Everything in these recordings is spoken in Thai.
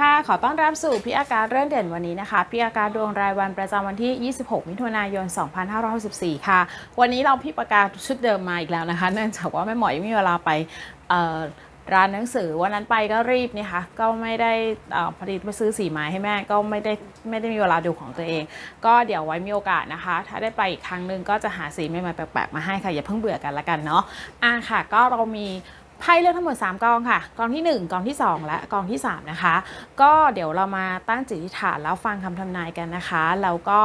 ค่ะ ขอต้อนรับสู่พี่อาการเรื่องเด่นวันนี้นะคะพี่อาการดวงรายวันประจำวันที่ 26 มิถุนายน 2564 ค่ะ วันนี้เราพี่ประกาชุดเดิมมาอีกแล้วนะคะ เนื่องจากว่าแม่หมอยังไม่มีเวลาไปร้านหนังสือวันนั้นไปก็รีบนี่ค่ะก็ไม่ได้เออพอดีไปซื้อสีไม้ให้แม่ก็ไม่ได้ไม่ได้มีเวลาดูของตัวเอง ก็เดี๋ยวไว้มีโอกาสนะคะ ถ้าได้ไปอีกครั้งหนึ่งก็จะหาสีใหม่ๆแปลกๆมาให้ค่ะอย่าเพิ่งเบื่อกันละกันเนาะอะค่ะ ก็เรามี ไพ่เลือกทั้งหมด 3 กองค่ะ กองที่ 1 กองที่ 2 และกองที่ 3 นะคะ ก็เดี๋ยวเรามาตั้งจิตฐานแล้วฟังคำทำนายกันนะคะ แล้วก็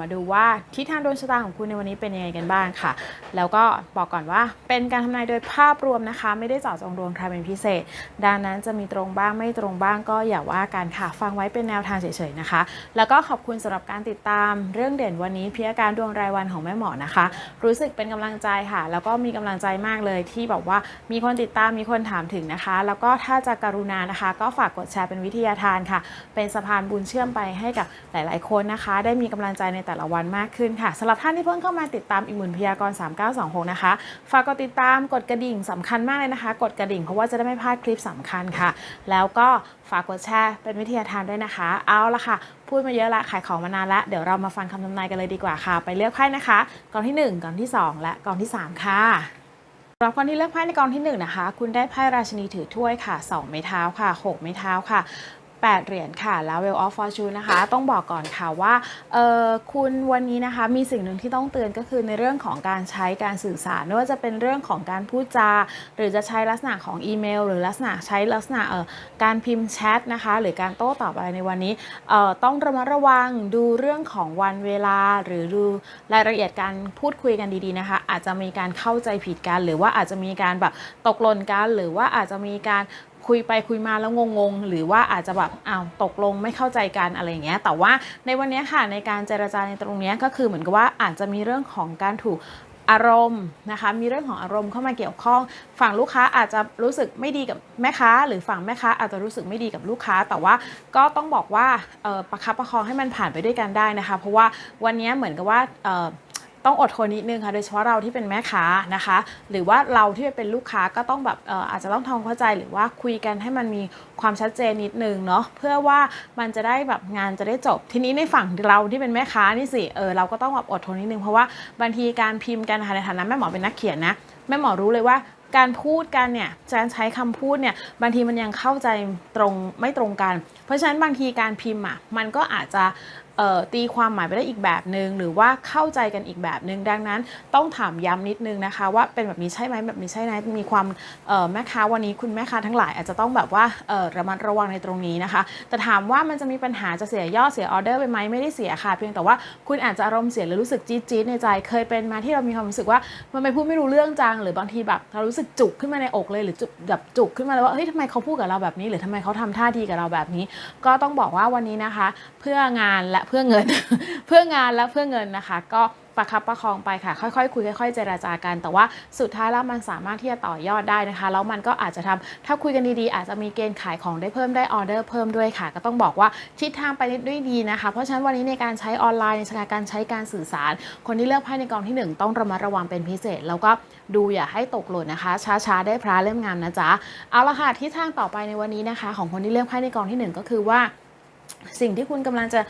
มาดูว่าทิศทางดวงชะตาของคุณในวันนี้เป็นยังไงกันบ้างค่ะ แล้วก็บอกก่อนว่าเป็นการทำนายโดยภาพรวมนะคะ ไม่ได้เจาะจงดวงใครเป็นพิเศษ ดังนั้นจะมีตรงบ้างไม่ตรงบ้างก็อย่าว่ากันค่ะ ฟังไว้เป็นแนวทางเฉยๆนะคะ แล้วก็ขอบคุณสำหรับการติดตามเรื่องเด่นวันนี้พิอาการดวงรายวันของแม่หมอนะคะ รู้สึกเป็นกำลังใจค่ะ แล้วก็มีกำลังใจมากเลยที่แบบว่ามีคนติดตามมีคนถามถึงนะคะ แล้วก็ถ้าจะกรุณานะคะ ก็ฝากกดแชร์เป็นวิทยาทานค่ะ เป็นสะพานบุญเชื่อมไปให้กับหลาย ๆ คนนะคะ ได้มีกำลังใจในแต่ละวันมากขึ้นค่ะสำหรับท่านที่เพิ่งเข้ามาติดตามอีกหมื่นพยากร 3926 นะคะ ฝากกดติดตามกดกระดิ่งสำคัญมากเลยนะคะ กดกระดิ่งเพราะว่าจะได้ไม่พลาดคลิปสำคัญค่ะ แล้วก็ฝากกดแชร์เป็นวิทยาทานด้วยนะคะ เอาละค่ะ พูดมาเยอะละขายของมานานละเดี๋ยวเรามาฟังคำทำนายกันเลยดีกว่าค่ะ ไปเลือกไพ่นะคะกองที่หนึ่งกองที่สองและกองที่สามค่ะ รับคนที่เลือกไพ่ในกองที่1นะคะ คุณได้ไพ่ราชินีถือถ้วยค่ะ 2 ไม้เท้าค่ะ 6 ไม้เท้าค่ะ 8 เหรียญค่ะ แล้ว Well of Fortune นะคะ ต้องบอกก่อนค่ะว่าคุณวันนี้นะคะมีสิ่งหนึ่งที่ต้องเตือนก็คือในเรื่องของการใช้การสื่อสารไม่ว่าจะเป็นเรื่องของการพูดจา หรือจะใช้ลักษณะของอีเมล หรือลักษณะใช้ลักษณะเอ่อการพิมพ์แชทนะคะ หรือการโต้ตอบอะไรในวันนี้ต้องระมัดระวังดูเรื่องของวันเวลา หรือดูรายละเอียดการพูดคุยกันดีๆนะคะ อาจจะมีการเข้าใจผิดกัน หรือว่าอาจจะมีการแบบตกหล่นกัน หรือว่าอาจจะมีการ คุยไปคุยมาแล้วงงๆ หรือว่าอาจจะแบบอ้าวตกลงไม่เข้าใจกันอะไรอย่างเงี้ยแต่ว่าในวันนี้ค่ะในการเจรจาในตรงนี้ก็คือเหมือนกับว่าอาจจะมีเรื่องของการถูกอารมณ์นะคะมีเรื่องของอารมณ์เข้ามาเกี่ยวข้อง ฝั่งลูกค้าอาจจะรู้สึกไม่ดีกับแม่ค้า หรือฝั่งแม่ค้าอาจจะรู้สึกไม่ดีกับลูกค้า แต่ว่าก็ต้องบอกว่าประคับประคองให้มันผ่านไปด้วยกันได้นะคะ เพราะว่าวันนี้เหมือนกับว่า ต้องอดทนนิดนึงค่ะ โดยเฉพาะเราที่เป็นแม่ค้านะคะ หรือว่าเราที่เป็นลูกค้าก็ต้องแบบอาจจะต้องทำความเข้าใจหรือว่าคุยกันให้มันมีความชัดเจนนิดนึงเนาะเพื่อว่ามันจะได้แบบงานจะได้จบ ทีนี้ในฝั่งเราที่เป็นแม่ค้านี่สิเออเราก็ต้องแบบอดทนนิดนึงเพราะว่าบางทีการพิมพ์กันค่ะในฐานะแม่หมอเป็นนักเขียนนะแม่หมอรู้เลยว่าการพูดกันเนี่ยการใช้คำพูดเนี่ยบางทีมันยังเข้าใจตรงไม่ตรงกัน เพราะฉะนั้นบางทีการพิมพ์อะมันก็อาจจะ ตีความหมายไปได้อีกแบบหนึง่งหรือว่าเข้าใจกันอีกแบบหนึง่งดังนั้นต้องถามย้ำนิดนึงนะคะ ว่าเป็นแบบนี้ใช่ไหมแบบนี้ใช่ไหมมีความแม่ค้าวันนี้คุณแม่ค้าทั้งหลายอาจจะต้องแบบว่าระมัดระวังในตรงนี้นะคะ แต่ถามว่ามันจะมีปัญหาจะเสียยอดเสียออเดอร์ไปไหมไม่ได้เสียค่ะ เพียงแต่ว่าคุณอาจจะอารมณ์เสียหรือรู้สึกจี๊ดจี๊ดในใจเคยเป็นมาที่เรามีความรู้สึกว่ามันไม่พูดไม่รู้เรื่องจังหรือบางทีแบบเรารู้สึกจุกขึ้นมาในอกเลยหรือจุกแบบจุกขึ้นมาเลยว่าเฮ้ยทำไมเขาพูดกับเราแบบนี้ หรือทำไมเขาทำท่าทีกับเราแบบนี้ ก็ต้องบอกว่าวันนี้นะคะ เพื่องานและเพื่อเงิน เพื่องานและเพื่อเงินนะคะ ก็ประคับประคองไปค่ะ ค่อยๆคุยค่อยๆเจราจากัน แต่ว่าสุดท้ายแล้วมันสามารถที่จะต่อยอดได้นะคะ แล้วมันก็อาจจะทำถ้าคุยกันดีๆ อาจจะมีเกณฑ์ขายของได้เพิ่มได้ออเดอร์เพิ่มด้วยค่ะ ก็ต้องบอกว่าทิศทางไปด้วยดีนะคะ เพราะฉะนั้นวันนี้ในการใช้ออนไลน์ในการใช้การสื่อสาร คนที่เลือกไพ่ในกองที่หนึ่งต้องระมัดระวังเป็นพิเศษ แล้วก็ดูอย่าให้ตกหล่นนะคะ ช้าๆได้พระเล่มงามนะจ๊ะเอาละค่ะทิศทางต่อไปในวันนี้นะคะ ของคนที่เลือกไพ่ในกองที่หนึ่งก็คือว่าสิ่งที่คุณกำลังจะ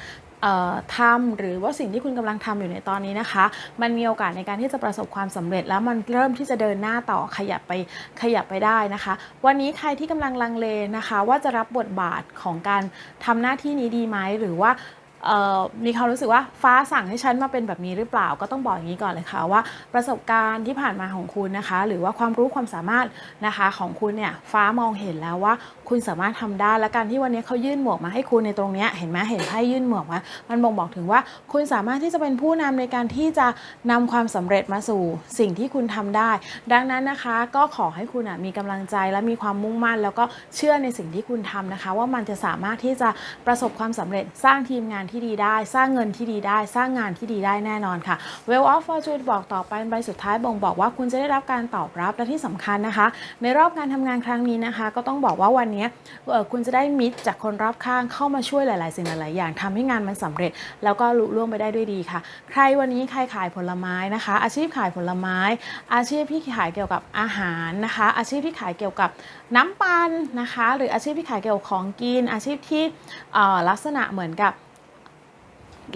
ทำหรือว่าสิ่งที่คุณกำลังทำอยู่ในตอนนี้นะคะ มันมีโอกาสในการที่จะประสบความสำเร็จ แล้วมันเริ่มที่จะเดินหน้าต่อขยับไปขยับไปได้นะคะ วันนี้ใครที่กำลังลังเลนะคะ ว่าจะรับบทบาทของการทำหน้าที่นี้ดีไหมหรือว่ามีความรู้สึกว่าฟ้าสั่งให้ฉันมาเป็นแบบนี้หรือเปล่าก็ต้องบอกอย่างนี้ก่อนเลยค่ะว่าประสบการณ์ที่ผ่านมาของคุณนะคะ หรือว่าความรู้ความสามารถนะคะของคุณเนี่ยฟ้ามองเห็นแล้วว่า คุณสามารถทำได้และการที่วันนี้เขายื่นหมวกมาให้คุณในตรงนี้เห็นไหมเห็นไพ่ยื่นหมวกมามันบ่งบอกถึงว่าคุณสามารถที่จะเป็นผู้นำในการที่จะนำความสำเร็จมาสู่สิ่งที่คุณทำได้ ดังนั้นนะคะก็ขอให้คุณมีกำลังใจและมีความมุ่งมั่น แล้วก็เชื่อในสิ่งที่คุณทำนะคะ ว่ามันจะสามารถที่จะประสบความสำเร็จสร้างทีมงานที่ดีได้ สร้างเงินที่ดีได้ สร้างงานที่ดีได้แน่นอนค่ะ Well of Fortune บอกต่อไปใบสุดท้ายบ่งบอกว่าคุณจะได้รับการตอบรับและที่สำคัญนะคะ ในรอบการทำงานครั้งนี้นะคะ ก็ต้องบอกว่าวันนี้นี้คุณจะได้มิตรจากคนรอบข้างเข้ามาช่วยหลาย ๆ สิ่งหลาย ๆ อย่างทำให้งานมันสำเร็จ แล้วก็ลุล่วงไปได้ด้วยดีค่ะ ใครวันนี้ใครขายผลไม้นะคะ อาชีพขายผลไม้ อาชีพที่ขายเกี่ยวกับอาหารนะคะ อาชีพที่ขายเกี่ยวกับน้ำปันนะคะ หรืออาชีพที่ขายเกี่ยวกับของกิน อาชีพที่ลักษณะเหมือนกับ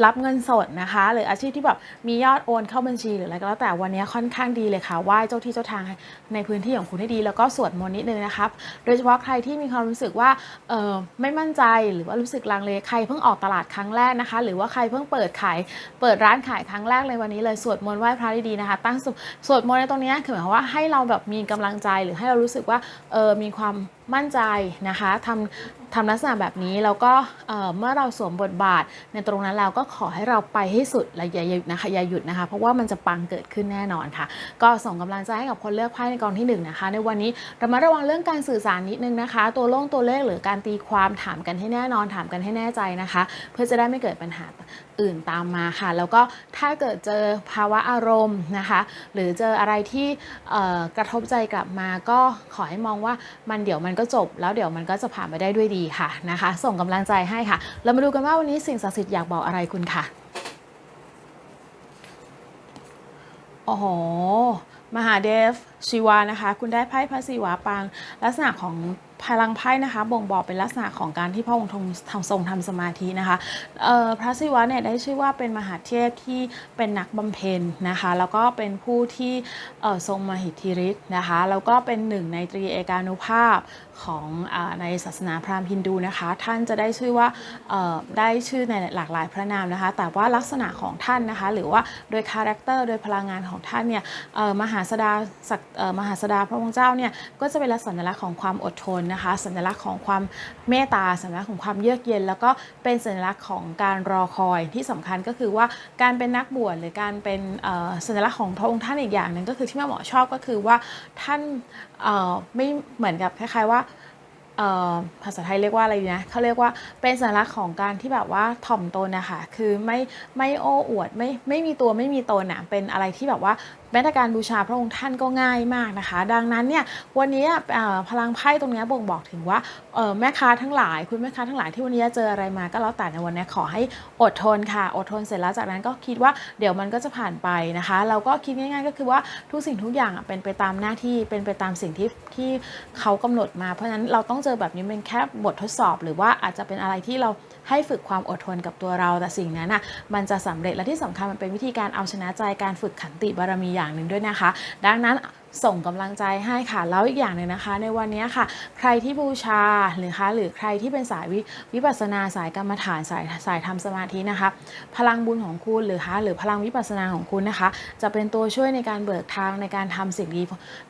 รับเงินสดนะคะ หรืออาชีพที่แบบมียอดโอนเข้าบัญชีหรืออะไรก็แล้วแต่วันนี้ค่อนข้างดีเลยค่ะไหว้เจ้าที่เจ้าทางในพื้นที่ของคุณให้ดี แล้วก็สวดมนต์นิดนึงนะครับ โดยเฉพาะใครที่มีความรู้สึกว่าเออไม่มั่นใจหรือว่ารู้สึกลังเลใครเพิ่งออกตลาดครั้งแรกนะคะ หรือว่าใครเพิ่งเปิดขายเปิดร้านขายครั้งแรกเลยวันนี้เลยสวดมนต์ไหว้พระดีๆนะคะ ตั้งสวสวดมนต์ในตรงนี้คือหมายความว่าให้เราแบบมีกำลังใจหรือให้เรารู้สึกว่าเออมีความมั่นใจนะคะทำ ทำลักษณะแบบนี้แล้วก็เมื่อเราสวมบทบาทในตรงนั้นแล้วก็ขอให้เราไปให้สุดและอย่าหยุดนะคะอย่าหยุดนะคะ เพราะว่ามันจะปังเกิดขึ้นแน่นอนค่ะ ก็ส่งกำลังใจให้กับคนเลือกไพ่ในกองที่หนึ่งนะคะ ในวันนี้ระมัดระวังเรื่องการสื่อสารนิดนึงนะคะ ตัวโล่งตัวเลขหรือการตีความถามกันให้แน่นอนถามกันให้แน่ใจนะคะ เพื่อจะได้ไม่เกิดปัญหาอื่นตามมาค่ะ แล้วก็ถ้าเกิดเจอภาวะอารมณ์นะคะ หรือเจออะไรที่กระทบใจกลับมาก็ขอให้มองว่ามันเดี๋ยวมันก็จบ แล้วเดี๋ยวมันก็จะผ่านไปได้ด้วยดีค่ะนะคะ ส่งกำลังใจให้ค่ะ เรามาดูกันว่าวันนี้สิ่งศักดิ์สิทธิ์อยากบอกอะไรคุณค่ะโอ้โหมหาเดฟ ชีวานะคะ คุณได้ไพ่พระศิวะปาง ลักษณะของพลังไพ่นะคะ บ่งบอกเป็นลักษณะของการที่พระองค์ทรงทำทรงทำสมาธินะคะพระศิวะเนี่ยได้ชื่อว่าเป็นมหาเทพที่เป็นนักบำเพ็ญนะคะ แล้วก็เป็นผู้ที่ทรงมหิทธิฤทธิ์นะคะ แล้วก็เป็นหนึ่งในตรีเอกานุภาพของอในศาสนาพราหมณ์ฮินดูนะคะ ท่านจะได้ชื่อว่าได้ชื่อในหลากหลายพระนามนะคะ แต่ว่าลักษณะของท่านนะคะ หรือว่าโดยคาแรคเตอร์โดยพลังงานของท่านเนี่ยมหาสดาศักดมหาสดาพระองค์เจ้าเนี่ยก็จะเป็นลักษณะของความอดทนนะคะ สัญลักษณ์ของความเมตตาสัญลักษณ์ของความเยือกเย็น แล้วก็เป็นสัญลักษณ์ของการรอคอยที่สำคัญก็คือว่าการเป็นนักบวชหรือการเป็นสัญลักษณ์ของพระองค์ท่านอีกอย่างหนึ่งก็คือที่แม่หมอชอบก็คือว่าท่านไม่เหมือนกับคล้าย ๆว่าภาษาไทยเรียกว่าอะไรนะเขาเรียกว่าเป็นสัญลักษณ์ของการที่แบบว่าถ่อมตนนะคะคือไม่ไม่โอ้อวดไม่ไม่มีตัวไม่มีตนอะเป็นอะไรที่แบบว่า แม้แต่การบูชาพระองค์ท่านก็ง่ายมากนะคะ ดังนั้นเนี่ยวันนี้พลังไพ่ตรงนี้บ่งบอกถึงว่าแม่ค้าทั้งหลาย คุณแม่ค้าทั้งหลายที่วันนี้เจออะไรมาก็แล้วแต่ในวันนี้ขอให้อดทนค่ะ อดทนเสร็จแล้วจากนั้นก็คิดว่าเดี๋ยวมันก็จะผ่านไปนะคะ เราก็คิดง่าย ๆ ก็คือว่าทุกสิ่งทุกอย่างเป็นไปตามหน้าที่เป็นไปตามสิ่งที่ที่เขากำหนดมาเพราะฉะนั้นเราต้องเจอแบบนี้เป็นแค่บททดสอบ หรือว่าอาจจะเป็นอะไรที่เราให้ฝึกความอดทนกับตัวเราแต่สิ่งนั้นน่ะมันจะสำเร็จและที่สำคัญมันเป็นวิธีการเอาชนะใจการฝึกขันติบารมีอย่างหนึ่งด้วยนะคะ ดังนั้น ส่งกำลังใจให้ค่ะ แล้วอีกอย่างหนึ่งนะคะ ในวันนี้ค่ะ ใครที่บูชาหรือคะหรือใครที่เป็นสายวิวปัสนาสายกรรมฐานสายสายทำสมาธินะคะ พลังบุญของคุณหรือคะหรือพลังวิปัสนาของคุณนะคะ จะเป็นตัวช่วยในการเบิกทางในการทำสิ่งดี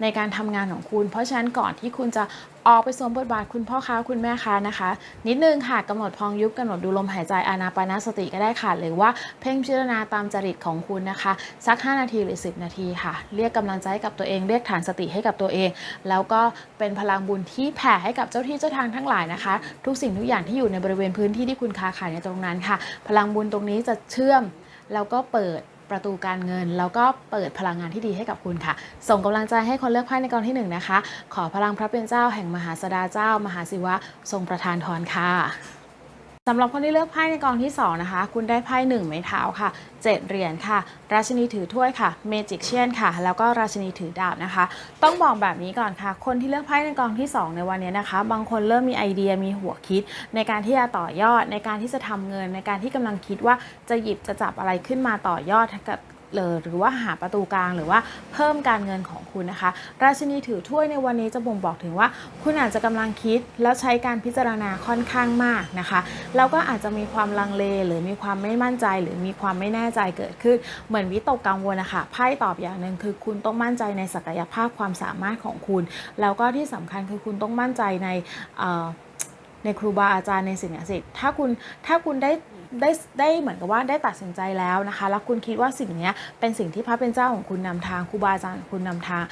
ในการทำงานของคุณ เพราะฉะนั้นก่อนที่คุณจะออกไปสวมบทบาทคุณพ่อค้าคุณแม่ค้านะคะ นิดนึงค่ะกำหนดพองยุบกำหนดดูลมหายใจอานาปานาสติก็ได้ค่ะ หรือว่าเพ่งพิจารณาตามจริตของคุณนะคะ สัก 5 นาทีหรือ 10 นาทีค่ะ เรียกกำลังใจกับตัวเองรียกฐานสติให้กับตัวเอง แล้วก็เป็นพลังบุญที่แผ่ให้กับเจ้าที่เจ้าทางทั้งหลายนะคะ ทุกสิ่งทุกอย่างที่อยู่ในบริเวณพื้นที่ที่คุณค้าขายในตรงนั้นค่ะ พลังบุญตรงนี้จะเชื่อมแล้วก็เปิดประตูการเงิน แล้วก็เปิดพลังงานที่ดีให้กับคุณค่ะ ส่งกำลังใจให้คนเลือกไพ่ในกองที่หนึ่งนะคะ ขอพลังพระเป็นเจ้าแห่งมหาสดาเจ้า มหาศิวะ ทรงประทานพรค่ะ สำหรับคนที่เลือกไพ่ในกองที่ 2 นะคะ คุณได้ไพ่หนึ่งไม้เท้าค่ะ 7 เหรียญค่ะ ราชินีถือถ้วยค่ะเมจิกเชียนค่ะ แล้วก็ราชินีถือดาบนะคะ ต้องบอกแบบนี้ก่อนค่ะ คนที่เลือกไพ่ในกองที่ 2 ในวันนี้นะคะ บางคนเริ่มมีไอเดียมีหัวคิด ในการที่จะต่อยอดในการที่จะทำเงิน ในการที่กำลังคิดว่าจะหยิบจะจับอะไรขึ้นมาต่อยอดกับ หรือว่าหาประตูกลางหรือว่าเพิ่มการเงินของคุณนะคะ ราชินีถือถ้วยในวันนี้จะบ่งบอกถึงว่า คุณอาจจะกำลังคิดแล้วใช้การพิจารณาค่อนข้างมากนะคะ แล้วก็อาจจะมีความลังเล หรือมีความไม่มั่นใจ หรือมีความไม่แน่ใจเกิดขึ้น เหมือนวิตกกังวลนะคะไพ่ตอบอย่างหนึ่งคือคุณต้องมั่นใจในศักยภาพความสามารถของคุณ แล้วก็ที่สำคัญคือคุณต้องมั่นใจในเอ่อ ในครูบาอาจารย์ในสิ่งศักดิ์สิทธิ์ถ้าคุณถ้าคุณได้ได้ได้เหมือนกับว่าได้ตัดสินใจแล้วนะคะ แล้วคุณคิดว่าสิ่งนี้เป็นสิ่งที่พระเป็นเจ้าของคุณนำทางครูบาอาจารย์คุณนำทาง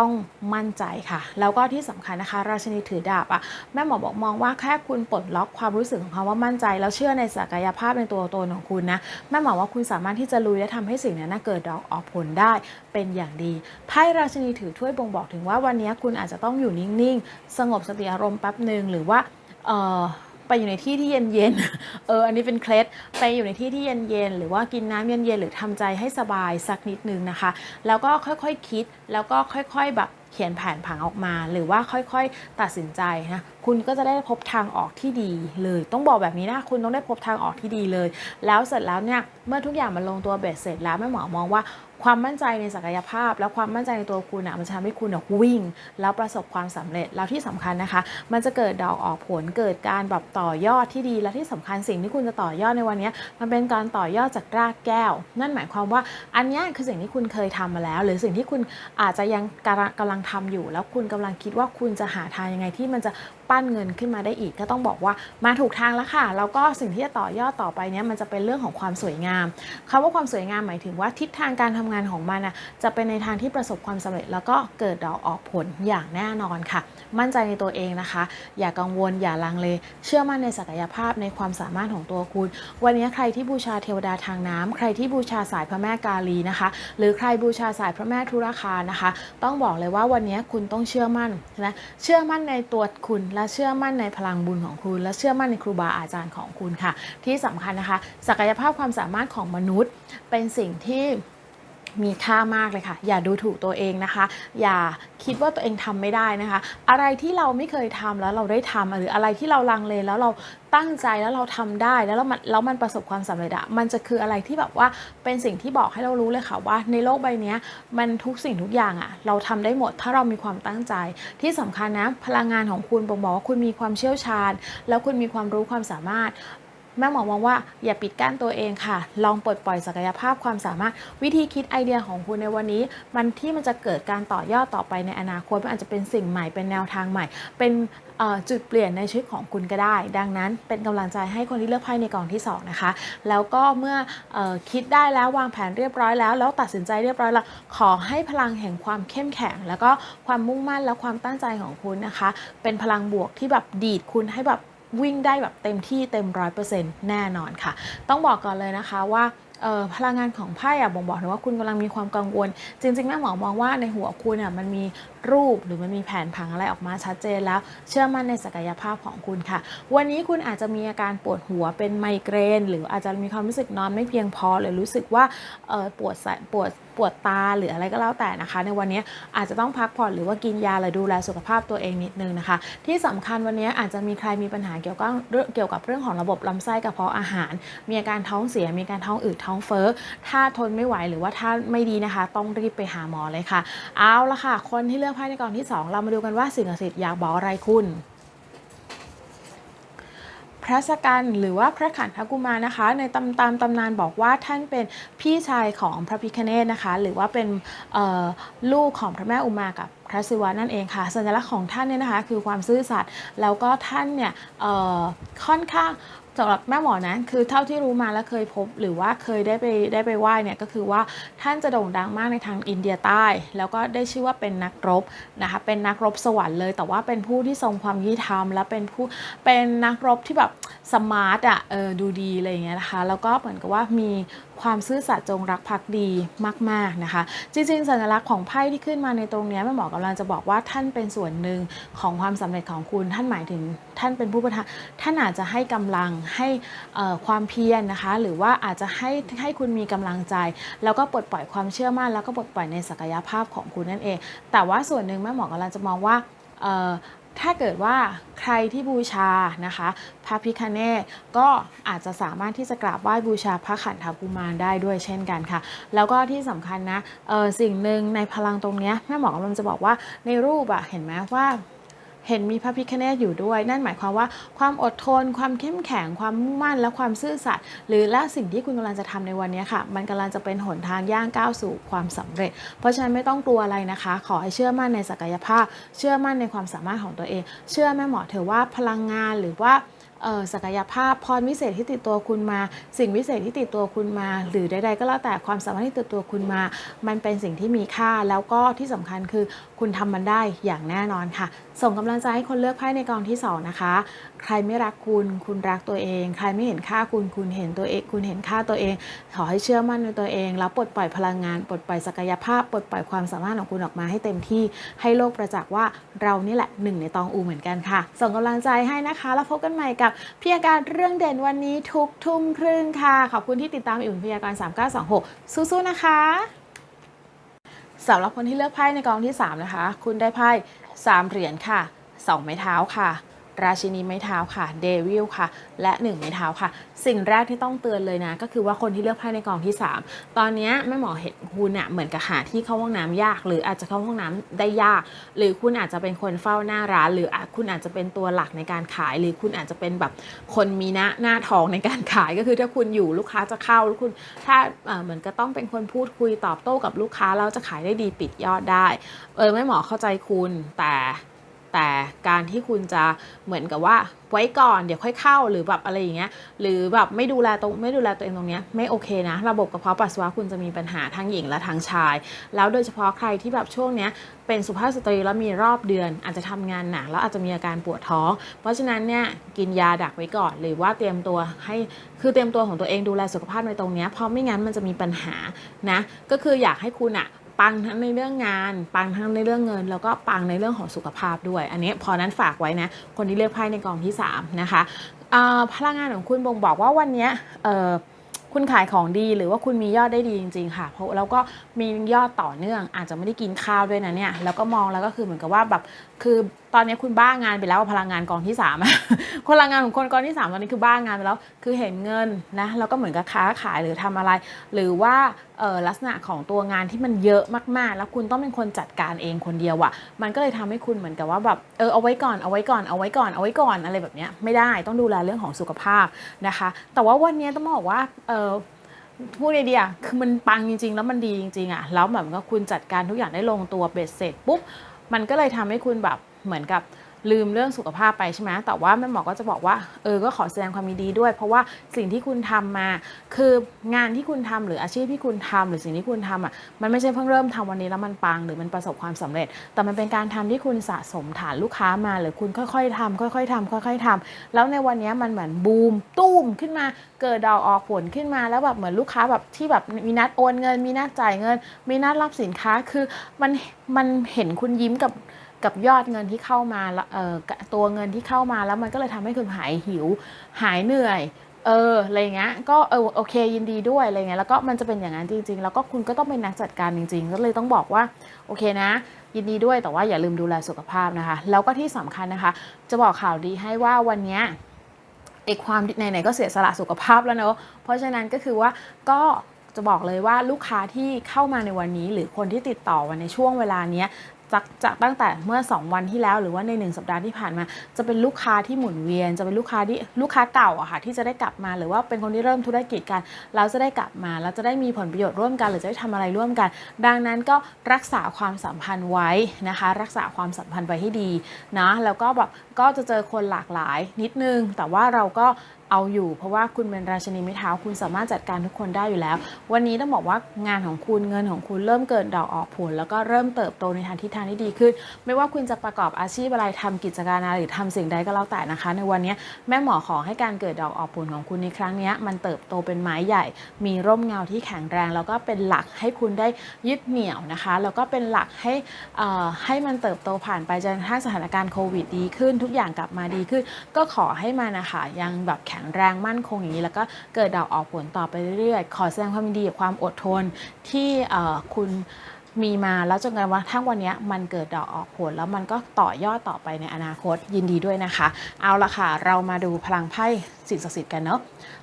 ต้องมั่นใจค่ะ แล้วก็ที่สำคัญนะคะ ราชินีถือดาบอะแม่หมอบอกมองว่าแค่คุณปลดล็อกความรู้สึกของคำว่ามั่นใจ แล้วเชื่อในศักยภาพในตัวตนของคุณนะแม่หมอว่าคุณสามารถที่จะลุยและทำให้สิ่งนั้นนะเกิดดอกออกผลได้เป็นอย่างดีไพ่ราชินีถือถ้วยบ่งบอกถึงว่าวันนี้คุณอาจจะต้องอยู่นิ่งๆ สงบสติอารมณ์แป๊บหนึ่งหรือว่า เอ่อไปอยู่ในที่ที่เย็นๆ เออ อันนี้เป็นเคล็ด ไปอยู่ในที่ที่เย็นๆ หรือว่ากินน้ำเย็นๆ หรือทำใจให้สบายสักนิดนึงนะคะ แล้วก็ค่อยๆคคิด แล้วก็ค่อยๆ แบบ เขียนแผนผังออกมา หรือว่าค่อยๆ ตัดสินใจนะ คุณก็จะได้พบทางออกที่ดีเลย ต้องบอกแบบนี้นะ คุณต้องได้พบทางออกที่ดีเลย แล้วเสร็จแล้วเนี่ย เมื่อทุกอย่างมันลงตัวเบ็ดเสร็จแล้วแม่หมอมองว่าความมั่นใจในศักยภาพ และความมั่นใจในตัวคุณอะมันจะทำให้คุณอะวิ่ง แล้วประสบความสำเร็จแล้วที่สำคัญนะคะ มันจะเกิดดอกออกผลเกิดการแบบต่อยอดที่ดีและที่สำคัญสิ่งที่คุณจะต่อยอดในวันนี้มันเป็นการต่อยอดจากรากแก้ว นั่นหมายความว่าอันนี้คือสิ่งที่คุณเคยทำมาแล้ว หรือสิ่งที่คุณอาจจะยังกำลังทำอยู่ แล้วคุณกำลังคิดว่าคุณจะหาทางยังไงที่มันจะ ปั้นเงินขึ้นมาได้อีก ก็ต้องบอกว่ามาถูกทางแล้วค่ะ แล้วก็สิ่งที่จะต่อยอดต่อไปเนี้ยมันจะเป็นเรื่องของความสวยงามคำว่าความสวยงามหมายถึงว่าทิศทางการทำงานของมันนะจะเป็นในทางที่ประสบความสำเร็จ แล้วก็เกิดดอกออกผลอย่างแน่นอนค่ะ มั่นใจในตัวเองนะคะ อย่ากังวลอย่าลังเล เชื่อมั่นในศักยภาพในความสามารถของตัวคุณ วันนี้ใครที่บูชาเทวดาทางน้ำใครที่บูชาสายพระแม่กาลีนะคะ หรือใครบูชาสายพระแม่ธุรคานะคะ ต้องบอกเลยว่าวันนี้คุณต้องเชื่อมั่นนะเชื่อมั่นในตัวคุณและเชื่อมั่นในพลังบุญของคุณ และเชื่อมั่นในครูบาอาจารย์ของคุณค่ะ ที่สำคัญนะคะ ศักยภาพความสามารถของมนุษย์เป็นสิ่งที่ มีค่ามากเลยค่ะ อย่าดูถูกตัวเองนะคะ อย่าคิดว่าตัวเองทำไม่ได้นะคะ อะไรที่เราไม่เคยทำแล้วเราได้ทำหรืออะไรที่เราลังเลแล้วเราตั้งใจแล้วเราทำได้แล้วมันแล้วมันประสบความสำเร็จอะมันจะคืออะไรที่แบบว่าเป็นสิ่งที่บอกให้เรารู้เลยค่ะว่า ในโลกใบนี้มันทุกสิ่งทุกอย่างอะเราทำได้หมดถ้าเรามีความตั้งใจ ที่สำคัญนะพลังงานของคุณบ่งบอกว่าคุณมีความเชี่ยวชาญ แล้วคุณมีความรู้ความสามารถ แม่หมอมองว่าอย่าปิดกั้นตัวเองค่ะ ลองปลดปล่อยศักยภาพความสามารถ วิธีคิดไอเดียของคุณในวันนี้ มันที่มันจะเกิดการต่อยอดต่อไปในอนาคตมันอาจจะเป็นสิ่งใหม่เป็นแนวทางใหม่ เป็นจุดเปลี่ยนในชีวิตของคุณก็ได้ ดังนั้นเป็นกำลังใจให้คนที่เลือกไพ่ในกล่องที่สองนะคะ แล้วก็เมื่อออคิดได้แล้ววางแผนเรียบร้อยแล้ว แล้วตัดสินใจเรียบร้อยแล้วขอให้พลังแห่งความเข้มแข็ง แล้วก็ความมุ่งมั่นและความตั้งใจของคุณนะคะ เป็นพลังบวกที่แบบดีดคุณให้แบบ วิ่งได้แบบเต็มที่เต็มร้อยเปอร์เซ็นต์แน่นอนค่ะ ต้องบอกก่อนเลยนะคะว่าพลังงานของไพ่อะบ่งบอกถึงว่าคุณกำลังมีความกังวล จริงๆแม่หมอมองว่าในหัวคุณอะมันมีรูปหรือมันมีแผนผังอะไรออกมาชัดเจนแล้ว เชื่อมั่นในศักยภาพของคุณค่ะ วันนี้คุณอาจจะมีอาการปวดหัวเป็นไมเกรน หรืออาจจะมีความรู้สึกนอนไม่เพียงพอหรือรู้สึกว่าปวดสะปวดปวดตาหรืออะไรก็แล้วแต่นะคะ ในวันนี้อาจจะต้องพักผ่อนหรือว่ากินยาหรือดูแลสุขภาพตัวเองนิดนึงนะคะ ที่สำคัญวันนี้อาจจะมีใครมีปัญหาเกี่ยวกับเรื่องเกี่ยวกับเรื่องของระบบลำไส้กระเพาะอาหาร มีอาการท้องเสียมีการท้องอืดท้องเฟ้อถ้าทนไม่ไหวหรือว่าถ้าไม่ดีนะคะ ต้องรีบไปหาหมอเลยค่ะ เอาละค่ะ คนที่เลือกไพ่ในกองที่ 2 เรามาดูกันว่าสิ่งศักดิ์สิทธิ์อยากบอกอะไรคุณ พระสกันหรือว่าพระขันธกุมารนะคะ ในตำตามตำนานบอกว่าท่านเป็นพี่ชายของพระพิคเนตนะคะ หรือว่าเป็นลูกของพระแม่อุมากับพระศิวะนั่นเองค่ะ สัญลักษณ์ของท่านเนี่ยนะคะ คือความซื่อสัตย์แล้วก็ท่านเนี่ยค่อนข้าง สำหรับแม่หมอนะคือเท่าที่รู้มาและเคยพบ หรือว่าเคยได้ไปได้ไปไหว้เนี่ยก็คือว่าท่านจะโด่งดังมากในทางอินเดียใต้ แล้วก็ได้ชื่อว่าเป็นนักรบนะคะเป็นนักรบสวรรค์เลย แต่ว่าเป็นผู้ที่ทรงความยุติธรรม และเป็นผู้เป็นนักรบที่แบบสมาร์ทอะเออดูดีอะไรอย่างเงี้ยนะคะ แล้วก็เหมือนกับว่ามี ความซื่อสัตย์จงรักภักดีมาก ๆนะคะ จริงๆ สัญลักษณ์ของไพ่ที่ขึ้นมาในตรงนี้แม่หมอกำลังจะบอกว่าท่านเป็นส่วนหนึ่งของความสำเร็จของคุณท่านหมายถึงท่านเป็นผู้ประทานท่านอาจจะให้กำลังให้ความเพียรนะคะ หรือว่าอาจจะให้ให้คุณมีกำลังใจ แล้วก็ปลดปล่อยความเชื่อมั่นแล้วก็ปลดปล่อยในศักยภาพของคุณนั่นเอง แต่ว่าส่วนหนึ่งแม่หมอกำลังจะมองว่า ถ้าเกิดว่าใครที่บูชานะคะพระพิคเนตก็อาจจะสามารถที่จะกราบไหว้บูชาพระขันธกุมารได้ด้วยเช่นกันค่ะ แล้วก็ที่สำคัญนะสิ่งหนึ่งในพลังตรงนี้แม่หมอกำลังจะบอกว่าในรูปอะเห็นไหมว่า เห็นมีพระพิคเนตอยู่ด้วย นั่นหมายความว่าความอดทน ความเข้มแข็ง ความมุ่งมั่น และความซื่อสัตย์หรือและสิ่งที่คุณกำลังจะทำในวันนี้ค่ะ มันกำลังจะเป็นหนทางย่างก้าวสู่ความสำเร็จ เพราะฉะนั้นไม่ต้องกลัวอะไรนะคะ ขอให้เชื่อมั่นในศักยภาพ เชื่อมั่นในความสามารถของตัวเอง เชื่อแม่หมอเถอะว่าพลังงานหรือว่า ศักยภาพพรวิเศษที่ติดตัวคุณมา สิ่งวิเศษที่ติดตัวคุณมา หรือใดๆก็แล้วแต่ความสามารถที่ติดตัวคุณมา มันเป็นสิ่งที่มีค่าแล้วก็ที่สำคัญคือคุณทำมันได้อย่างแน่นอนค่ะ ส่งกำลังใจให้คนเลือกไพ่ในกองที่สองนะคะ ใครไม่รักคุณ คุณรักตัวเอง ใครไม่เห็นค่าคุณคุณเห็นตัวเอง คุณเห็นค่าตัวเอง ขอให้เชื่อมั่นในตัวเอง แล้วปลดปล่อยพลังงานปลดปล่อยศักยภาพปลดปล่อยความสามารถของคุณออกมาให้เต็มที่ให้โลกประจักษ์ว่าเรานี่แหละหนึ่งในตองอูเหมือนกันค่ะ ส่งกำลังใจให้นะคะ แล้วพบกันใหม่กับพยากรณ์เรื่องเด่นวันนี้ทุกทุ่มครึ่งค่ะ ขอบคุณที่ติดตามอุ่นพยากรณ์3926 สู้ๆนะคะสำหรับคนที่เลือกไพ่ในกองที่ 3 นะคะ คุณได้ไพ่3เหรียญค่ะ 2 ไม้เท้าค่ะ ราชินีไม้เท้าค่ะเดวิลค่ะ และ1ไม้เท้าค่ะ สิ่งแรกที่ต้องเตือนเลยนะ ก็คือว่าคนที่เลือกไพ่ในกองที่ 3 ตอนนี้แม่หมอเห็นคุณอะเหมือนกับหาที่เข้าห้องน้ำยาก หรืออาจจะเข้าห้องน้ำได้ยาก หรือคุณอาจจะเป็นคนเฝ้าหน้าร้าน หรือคุณอาจจะเป็นตัวหลักในการขาย หรือคุณอาจจะเป็นแบบคนมีหน้าหน้าทองในการขายก็คือถ้าคุณอยู่ลูกค้าจะเข้าคุณถ้าเอ่อเหมือนก็ต้องเป็นคนพูดคุยตอบโต้กับลูกค้าแล้วจะขายได้ดีปิดยอดได้ เออแม่หมอเข้าใจคุณแต่ แต่การที่คุณจะเหมือนกับว่าไว้ก่อนเดี๋ยวค่อยเข้าหรือแบบอะไรอย่างเงี้ยหรือแบบไม่ดูแลตรงไม่ดูแลตัวเองตรงเนี้ยไม่โอเคนะ ระบบกระเพาะปัสสาวะคุณจะมีปัญหาทั้งหญิงและทั้งชาย แล้วโดยเฉพาะใครที่แบบช่วงเนี้ยเป็นสุภาพสตรีแล้วมีรอบเดือน อาจจะทำงานหนักแล้วอาจจะมีอาการปวดท้อง เพราะฉะนั้นเนี่ยกินยาดักไว้ก่อน หรือว่าเตรียมตัวให้คือเตรียมตัวของตัวเองดูแลสุขภาพในตรงเนี้ยเพราะไม่งั้นมันจะมีปัญหานะก็คืออยากให้คุณอะ ปังทั้งในเรื่องงาน ปังทั้งในเรื่องเงิน แล้วก็ปังในเรื่องของสุขภาพด้วย อันนี้พอนั้นฝากไว้นะ คนที่เลือกไพ่ในกองที่ 3 นะคะพลังงานของคุณบ่งบอกว่าวันนี้คุณขายของดีหรือว่าคุณมียอดได้ดีจริงๆค่ะ เพราะแล้วก็มียอดต่อเนื่องอาจจะไม่ได้กินข้าวด้วยนะเนี่ยแล้วก็มองแล้วก็คือเหมือนกับว่าแบบคือ ตอนนี้คุณบ้างานไปแล้วพลังงานกองที่3อะพลังงานของคนกองที่ 3 ตอนนี้คือบ้างานไปแล้ว คือเห็นเงินนะแล้วก็เหมือนกับค้าขายหรือทำอะไร หรือว่าลักษณะของตัวงานที่มันเยอะมากๆ แล้วคุณต้องเป็นคนจัดการเองคนเดียวอะมันก็เลยทำให้คุณเหมือนกับว่าแบบเออเอาไว้ก่อนเอาไว้ก่อนเอาไว้ก่อนเอาไว้ก่อนอะไรแบบเนี้ยไม่ได้ต้องดูแลเรื่องของสุขภาพนะคะ แต่ว่าวันนี้ต้องบอกว่าเออพูดไอเดียคือมันปังจริง ๆ แล้วมันดีจริงๆอะแล้วแบบว่าคุณจัดการทุกอย่างได้ลงตัวเบ็ดเสร็จปุ๊บมันก็เลยทำให้คุณแบบ เหมือนกับลืมเรื่องสุขภาพไปใช่ไหมแต่ว่าแม่หมอก็จะบอกว่า เออ ก็ขอแสดงความยินดีด้วย เพราะว่าสิ่งที่คุณทำมา คืองานที่คุณทำหรืออาชีพที่คุณทำหรือสิ่งที่คุณทำอะ มันไม่ใช่เพิ่งเริ่มทำวันนี้แล้วมันปังหรือมันประสบความสำเร็จ แต่มันเป็นการทำที่คุณสะสมฐานลูกค้ามา หรือคุณค่อยๆทำค่อยๆทำค่อย ๆทำแล้วในวันนี้มันเหมือนบูมตุ้มขึ้นมา เกิดดอกออกผลขึ้นมา แล้วแบบเหมือนลูกค้าแบบที่แบบมีนัดโอนเงิน มีนัดจ่ายเงิน มีนัดรับสินค้า คือมันมันเห็นคุณยิ้มกับ กับยอดเงินที่เข้ามาแล้วตัวเงินที่เข้ามาแล้วมันก็เลยทำให้คุณหายหิว หายเหนื่อยเอออะไรเงี้ยก็เออโอเคยินดีด้วยอะไรเงี้ยแล้วก็มันจะเป็นอย่างนั้นจริง ๆ แล้วก็คุณก็ต้องเป็นนักจัดการจริง ๆ ก็เลยต้องบอกว่าโอเคนะ ยินดีด้วยแต่ว่าอย่าลืมดูแลสุขภาพนะคะ แล้วก็ที่สำคัญนะคะ จะบอกข่าวดีให้ว่าวันเนี้ยไอความไหนๆก็เสียสละสุขภาพแล้วเนอะเพราะฉะนั้นก็คือว่าก็จะบอกเลยว่าลูกค้าที่เข้ามาในวันนี้ หรือคนที่ติดต่อวันในช่วงเวลานี้ จากจากตั้งแต่เมื่อ 2 วันที่แล้วหรือว่าใน 1 สัปดาห์ที่ผ่านมา จะเป็นลูกค้าที่หมุนเวียน จะเป็นลูกค้าที่ลูกค้าเก่าอะค่ะที่จะได้กลับมาหรือว่าเป็นคนที่เริ่มธุรกิจกันแล้วจะได้กลับมาแล้วจะได้มีผลประโยชน์ร่วมกัน หรือจะได้ทำอะไรร่วมกัน ดังนั้นก็รักษาความสัมพันธ์ไว้นะคะ รักษาความสัมพันธ์ไว้ให้ดีนะแล้วก็แบบก็จะเจอคนหลากหลายนิดนึง แต่ว่าเราก็ เอาอยู่ เพราะว่าคุณเป็นราชินีไม้เท้าคุณสามารถจัดการทุกคนได้อยู่แล้ว วันนี้ต้องบอกว่างานของคุณเงินของคุณเริ่มเกิดดอกออกผล แล้วก็เริ่มเติบโตในทางทิศทางที่ดีขึ้น ไม่ว่าคุณจะประกอบอาชีพอะไรทำกิจการอะไรหรือทำสิ่งใดก็แล้วแต่นะคะ ในวันนี้แม่หมอขอให้การเกิดดอกออกผลของคุณในครั้งนี้มันเติบโตเป็นไม้ใหญ่ มีร่มเงาที่แข็งแรง แล้วก็เป็นหลักให้คุณได้ยึดเหนี่ยวนะคะ แล้วก็เป็นหลักให้อ่อให้มันเติบโตผ่านไปจนกระทั่งสถานการณ์โควิดดีขึ้น ทุกอย่างกลับมาดีขึ้น ก็ขอให้มันนะคะยังแบบแข็งแรงมั่นคงอย่างนี้ แล้วก็เกิดดอกออกผลต่อไปเรื่อยๆ ขอแสดงความยินดีกับความอดทนที่คุณมีมาแล้วจนกระทั่งวันนี้มันเกิดดอกออกผลแล้วมันก็ต่อยอดต่อไปในอนาคตยินดีด้วยนะคะ เอาละค่ะ เรามาดูพลังไพ่สิ่งศักดิ์สิทธิ์กันเนาะ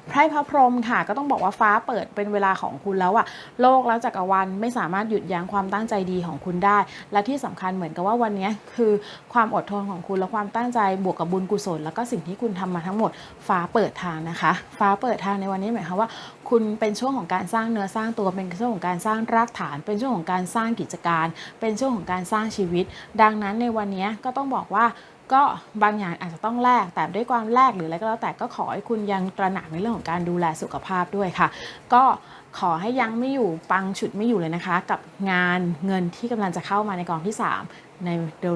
ไพ่พระพรหมค่ะก็ต้องบอกว่าฟ้าเปิดเป็นเวลาของคุณแล้วอะโลกแล้วจักรวาลไม่สามารถหยุดยั้งความตั้งใจดีของคุณได้ และที่สำคัญเหมือนกับว่าวันนี้คือความอดทนของคุณและความตั้งใจบวกกับบุญกุศล แล้วก็สิ่งที่คุณทำมาทั้งหมด ฟ้าเปิดทางนะคะ ฟ้าเปิดทางในวันนี้หมายความว่า คุณเป็นช่วงของการสร้างเนื้อสร้างตัวเป็นช่วงของการสร้างรากฐาน เป็นช่วงของการสร้างกิจการ เป็นช่วงของการสร้างชีวิต ดังนั้นในวันนี้ก็ต้องบอกว่า ก็บางอย่างอาจจะต้องแลกแต่ด้วยความแลกหรืออะไรก็แล้วแต่ก็ขอให้คุณยังตระหนักในเรื่องของการดูแลสุขภาพด้วยค่ะ ก็ขอให้ยังไม่อยู่ปังฉุดไม่อยู่เลยนะคะ กับงานเงินที่กำลังจะเข้ามาในกองที่ 3 ใน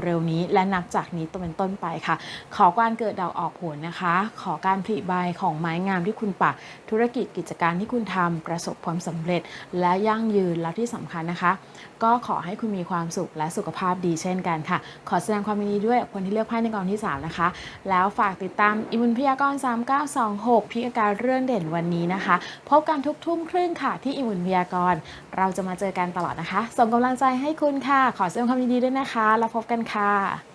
เร็วๆนี้ และนับจากนี้ต้นเป็นต้นไปค่ะ ขอการเกิดดอกออกผลนะคะ ขอการผลิใบของไม้งามที่คุณปักธุรกิจกิจการที่คุณทำประสบความสำเร็จ และยั่งยืนแล้วที่สำคัญนะคะ ก็ขอให้คุณมีความสุขและสุขภาพดีเช่นกันค่ะ ขอแสดงความยินดีด้วยคนที่เลือกไพ่ในกองที่ 3 นะคะ แล้วฝากติดตามอิมุนพยากรณ์3926 พิการเรื่องเด่นวันนี้นะคะ พบกันทุกทุ่มครึ่งค่ะที่อิมุนพยากรณ์ เราจะมาเจอกันตลอดนะคะ ส่งกำลังใจให้คุณค่ะ ขอแสดงความยินดีด้วยนะคะ แล้วพบกันค่ะ